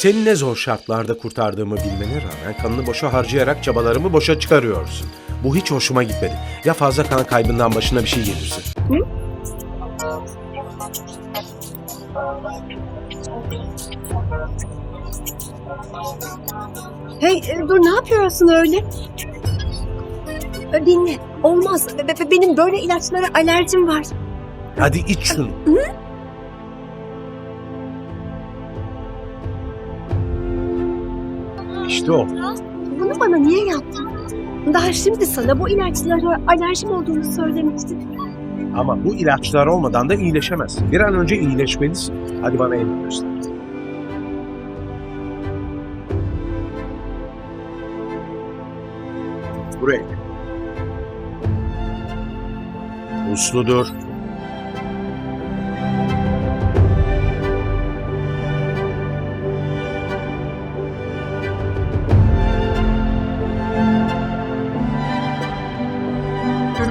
Seni ne zor şartlarda kurtardığımı bilmene rağmen kanını boşa harcayarak çabalarımı boşa çıkarıyorsun. Bu hiç hoşuma gitmedi. Ya fazla kan kaybından başına bir şey gelirse? Hey e, dur ne yapıyorsun öyle? E, Dinle. Olmaz. Be- be- Benim böyle ilaçlara alerjim var. Hadi iç şunu. İşte o. Bunu bana niye yaptın? Daha şimdi sana bu ilaçlara alerjim olduğunu söylemiştim. Ama bu ilaçlar olmadan da iyileşemezsin. Bir an önce iyileşmelisin. Hadi bana elini göster. Buraya. Usludur.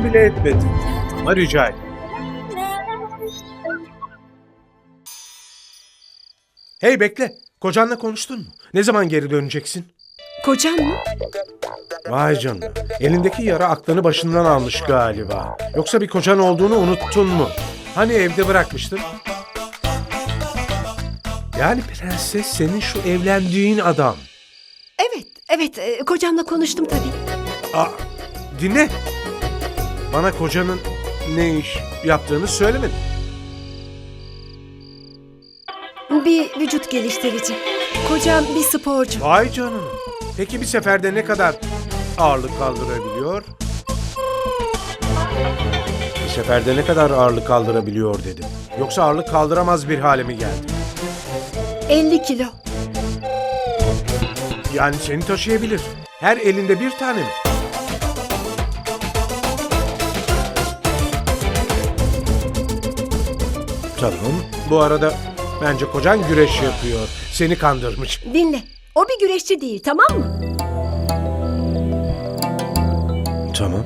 Bile etmedi. Ama rica ederim. Hey bekle. Kocanla konuştun mu? Ne zaman geri döneceksin? Kocam mı? Vay canına. Elindeki yara aklını başından almış galiba. Yoksa bir kocan olduğunu unuttun mu? Hani evde bırakmıştın? Yani prenses senin şu evlendiğin adam. Evet, evet. e, Kocamla konuştum tabii. Aa, dinle. Bana kocanın ne iş yaptığını söylemedin. Bir vücut geliştirici. Kocam bir sporcu. Vay canına. Peki bir seferde ne kadar ağırlık kaldırabiliyor? Bir seferde ne kadar ağırlık kaldırabiliyor dedim. Yoksa ağırlık kaldıramaz bir hale mi geldi? 50 kilo. Yani seni taşıyabilir. Her elinde bir tane mi? Tamam. Bu arada bence kocan güreş yapıyor. Seni kandırmış. Dinle. O bir güreşçi değil, tamam mı? Tamam.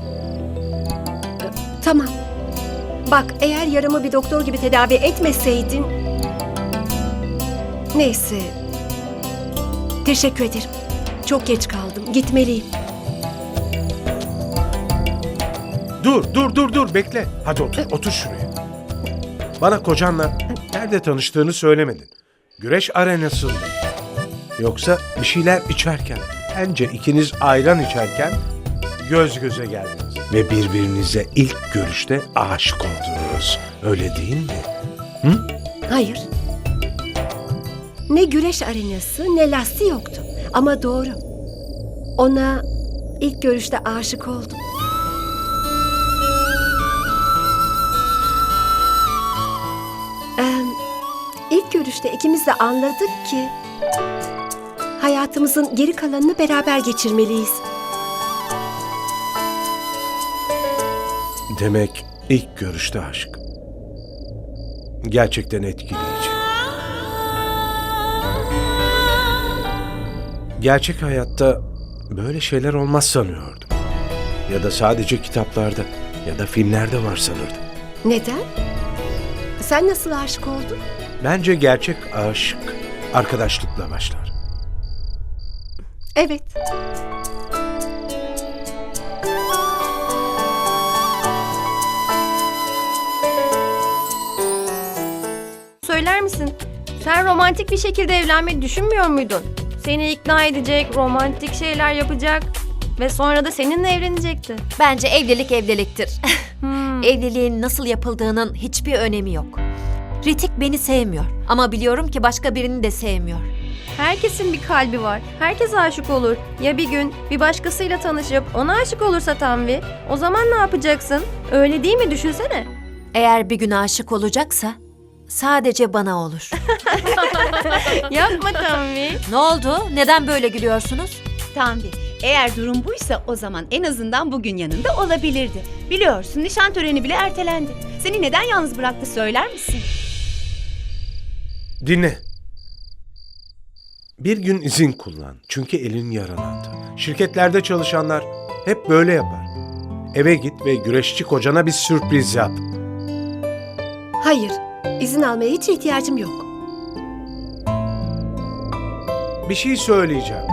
Tamam. Bak eğer yaramı bir doktor gibi tedavi etmeseydin... Neyse. Teşekkür ederim. Çok geç kaldım. Gitmeliyim. Dur, dur, dur, dur. Bekle. Hadi otur, otur şuraya. Bana kocanla nerede tanıştığını söylemedin. Güreş arenasında. Yoksa bir şeyler içerken, bence ikiniz ayran içerken göz göze geldiniz. Ve birbirinize ilk görüşte aşık oldunuz. Öyle değil mi? Hayır. Ne güreş arenası ne lastiği yoktu. Ama doğru. Ona ilk görüşte aşık oldum. Görüşte ikimiz de anladık ki hayatımızın geri kalanını beraber geçirmeliyiz. Demek ilk görüşte aşk. Gerçekten etkileyici. Gerçek hayatta böyle şeyler olmaz sanıyordum. Ya da sadece kitaplarda ya da filmlerde var sanırdım. Neden? Sen nasıl aşık oldun? Bence gerçek aşk arkadaşlıkla başlar. Evet. Söyler misin? Sen romantik bir şekilde evlenmeyi düşünmüyor muydun? Seni ikna edecek, romantik şeyler yapacak ve sonra da seninle evlenecekti. Bence evlilik evliliktir. Hmm. Evliliğin nasıl yapıldığının hiçbir önemi yok. Ritik beni sevmiyor ama biliyorum ki başka birini de sevmiyor. Herkesin bir kalbi var. Herkes aşık olur. Ya bir gün bir başkasıyla tanışıp ona aşık olursa Tanvi, o zaman ne yapacaksın? Öyle değil mi? Düşünsene. Eğer bir gün aşık olacaksa sadece bana olur. Yapma Tanvi. ne oldu? Neden böyle gülüyorsunuz? Tanvi, eğer durum buysa o zaman en azından bugün yanında olabilirdi. Biliyorsun nişan töreni bile ertelendi. Seni neden yalnız bıraktı söyler misin? Dinle. Bir gün izin kullan. Çünkü elin yaralandı. Şirketlerde çalışanlar hep böyle yapar. Eve git ve güreşçi kocana bir sürpriz yap. Hayır. İzin almaya hiç ihtiyacım yok. bir şey söyleyeceğim.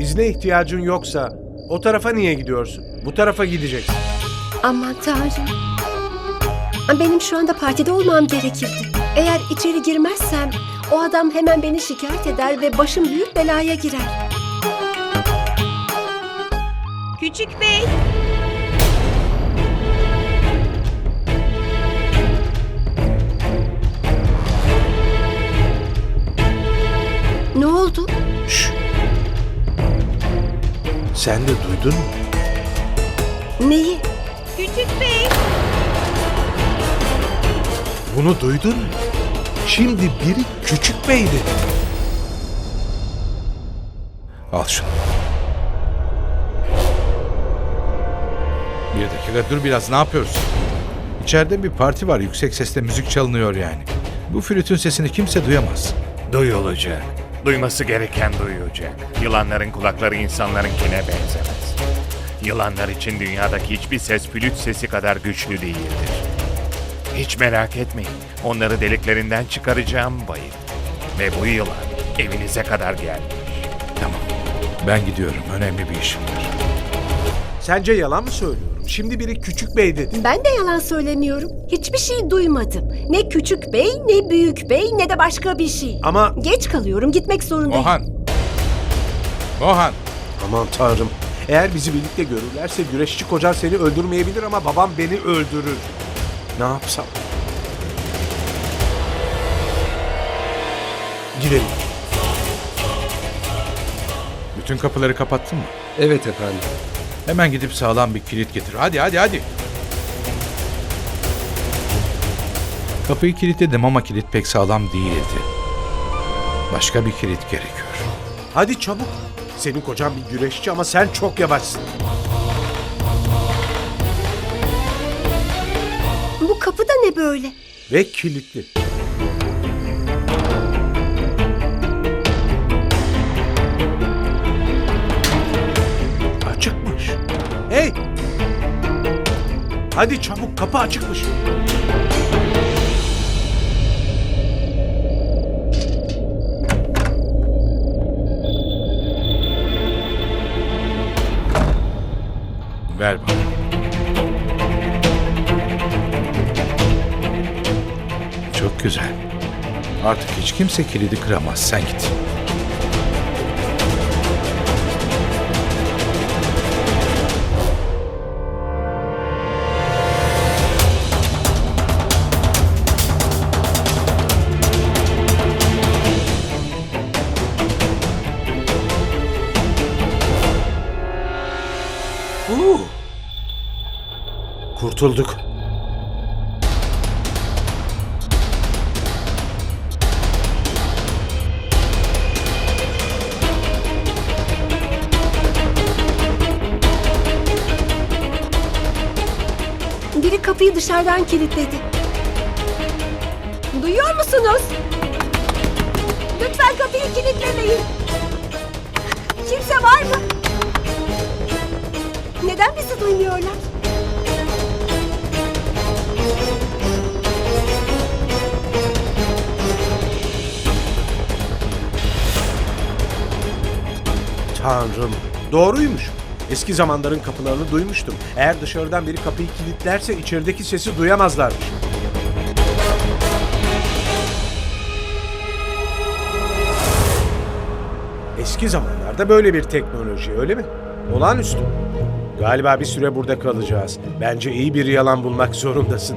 İzne ihtiyacın yoksa o tarafa niye gidiyorsun? Bu tarafa gideceksin. Aman tanrım. Benim şu anda partide olmam gerekirdi. Eğer içeri girmezsem o adam hemen beni şikayet eder ve başım büyük belaya girer. Küçük bey. Ne oldu? Şşş. Sen de duydun mu? Neyi? Küçük bey. Bunu duydun mu? Şimdi biri küçük bey dedi. Al şunu. Bir dakika dur biraz ne yapıyorsun? İçeride bir parti var yüksek sesle müzik çalınıyor yani. Bu flütün sesini kimse duyamaz. Duyulacak. Duyması gereken duyacak. Yılanların kulakları insanlarınkine benzemez. Yılanlar için dünyadaki hiçbir ses flüt sesi kadar güçlü değildir. Hiç merak etmeyin. Onları deliklerinden çıkaracağım bayım. Ve bu yılan evinize kadar gelmiş. Tamam. Ben gidiyorum. Önemli bir işim var. Sence yalan mı söylüyorum? Şimdi biri küçük bey dedi. Ben de yalan söylemiyorum. Hiçbir şey duymadım. Ne küçük bey, ne büyük bey, ne de başka bir şey. Ama Geç kalıyorum, gitmek zorundayım. Mohan. Mohan. aman tanrım. Eğer bizi birlikte görürlerse güreşçi kocan seni öldürmeyebilir ama babam beni öldürür. Ne yapsam? Gidelim. Bütün kapıları kapattın mı? Evet efendim. Hemen gidip sağlam bir kilit getir. Hadi hadi hadi. Kapıyı kilitledim ama kilit pek sağlam değildi. Başka bir kilit gerekiyor. Hadi çabuk. Senin kocan bir güreşçi ama sen çok yavaşsın. Bu kapı da ne böyle? Ve kilitli. Açıkmış. Hey! Hadi çabuk kapı açıkmış. Ver bana. Güzel. Artık hiç kimse kilidi kıramaz. Sen git. Kurtulduk. Biri kapıyı dışarıdan kilitledi. Duyuyor musunuz? Lütfen kapıyı kilitlemeyin. Kimse var mı? Neden bizi duymuyorlar? Tanrım. Doğruymuş. Eski zamanların kapılarını duymuştum. Eğer dışarıdan biri kapıyı kilitlerse içerideki sesi duyamazlarmış. Eski zamanlarda böyle bir teknoloji öyle mi? Olağanüstü. Galiba bir süre burada kalacağız. Bence iyi bir yalan bulmak zorundasın.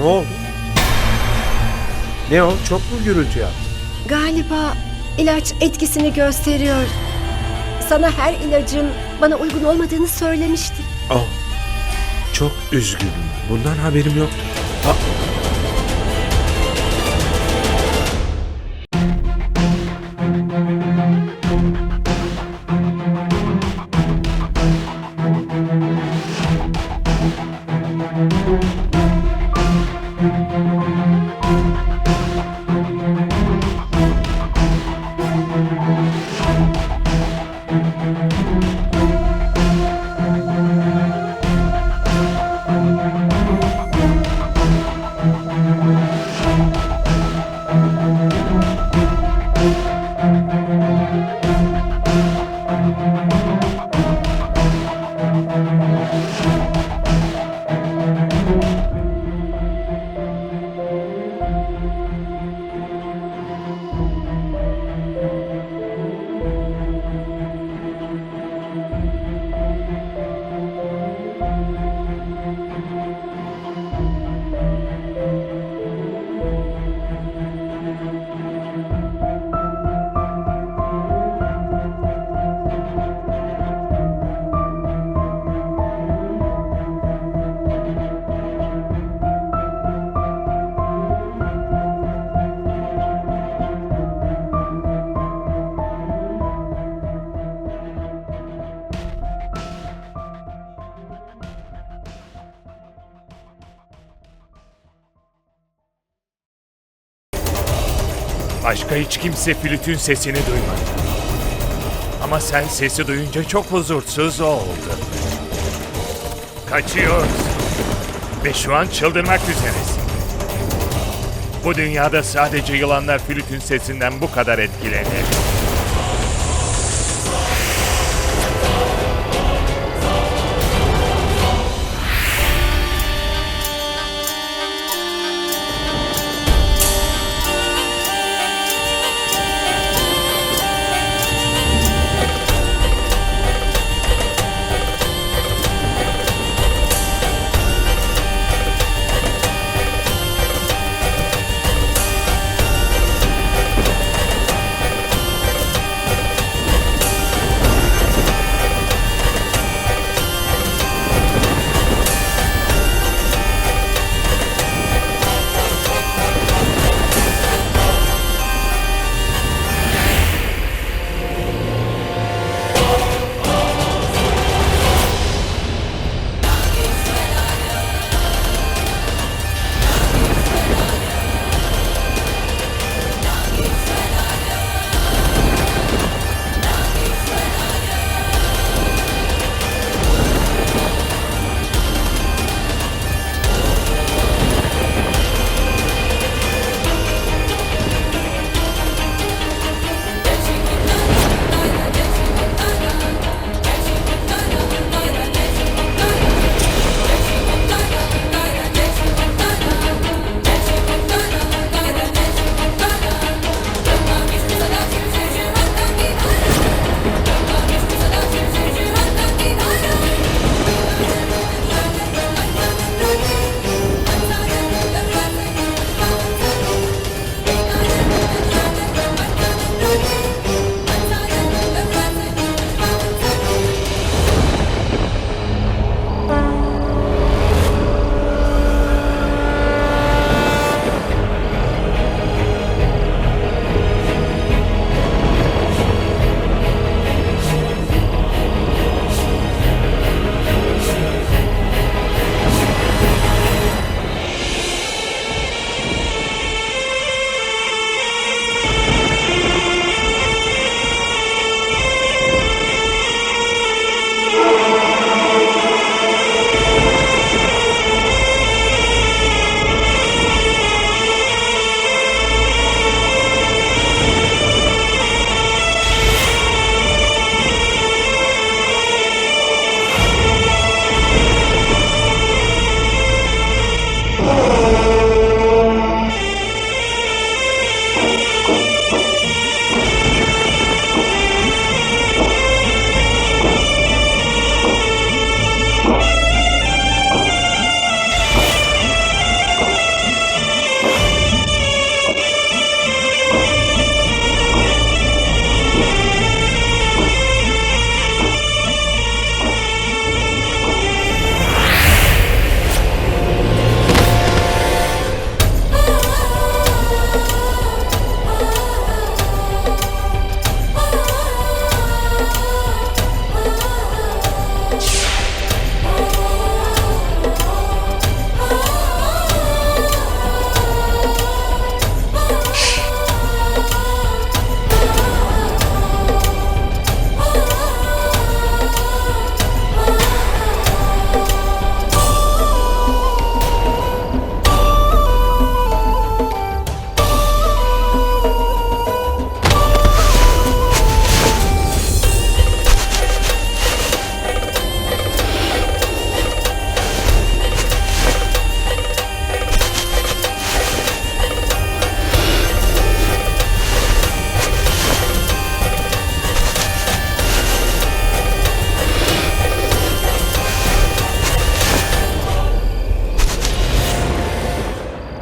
Ne oldu? Ne o? Çok mu gürültü yaptı? Galiba ilaç etkisini gösteriyor. Sana her ilacın bana uygun olmadığını söylemiştim. Oh, çok üzgünüm. Bundan haberim yoktu. Başka hiç kimse flütün sesini duymadı. Ama sen sesi duyunca çok huzursuz oldun. Kaçıyorsun. Ve şu an çıldırmak üzeresin. Bu dünyada sadece yılanlar flütün sesinden bu kadar etkilenir.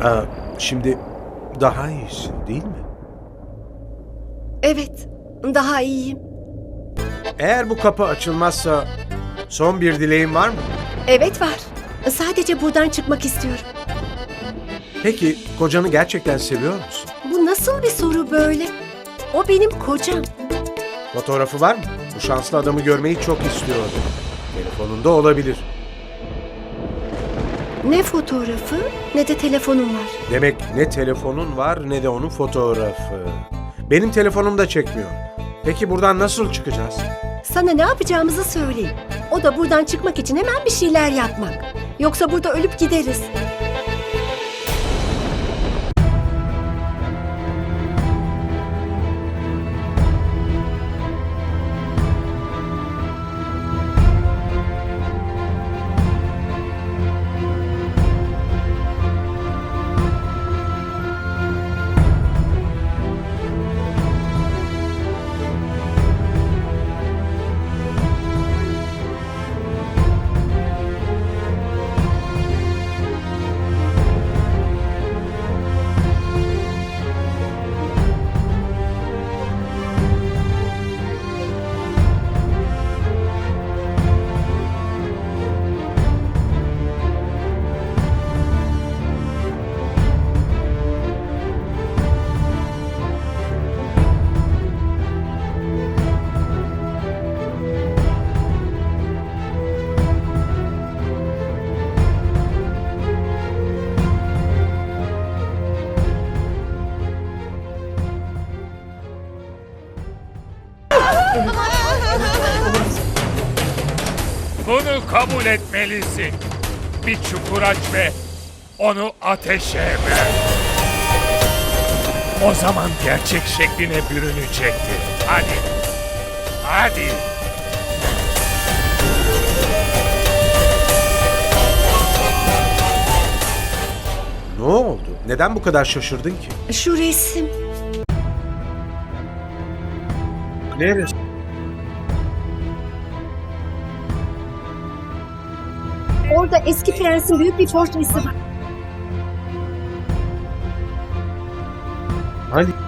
Aa, şimdi daha iyisin değil mi? Evet, daha iyiyim. Eğer bu kapı açılmazsa son bir dileğin var mı? Evet var. Sadece buradan çıkmak istiyorum. Peki kocanı gerçekten seviyor musun? Bu nasıl bir soru böyle? O benim kocam. Fotoğrafı var mı? Bu şanslı adamı görmeyi çok istiyordu. Telefonunda olabilir. Ne fotoğrafı ne de telefonum var. Demek ne telefonun var ne de onun fotoğrafı. Benim telefonum da çekmiyor. Peki buradan nasıl çıkacağız? Sana ne yapacağımızı söyleyeyim. O da buradan çıkmak için hemen bir şeyler yapmak. Yoksa burada ölüp gideriz. Bunu kabul etmelisin. Bir çukur aç ve onu ateşe ver. O zaman gerçek şekline bürünecektir. Hadi. Hadi. Ne oldu? Neden bu kadar şaşırdın ki? Şu resim. Neresi? Orada eski prensin büyük bir portresi var. Hadi.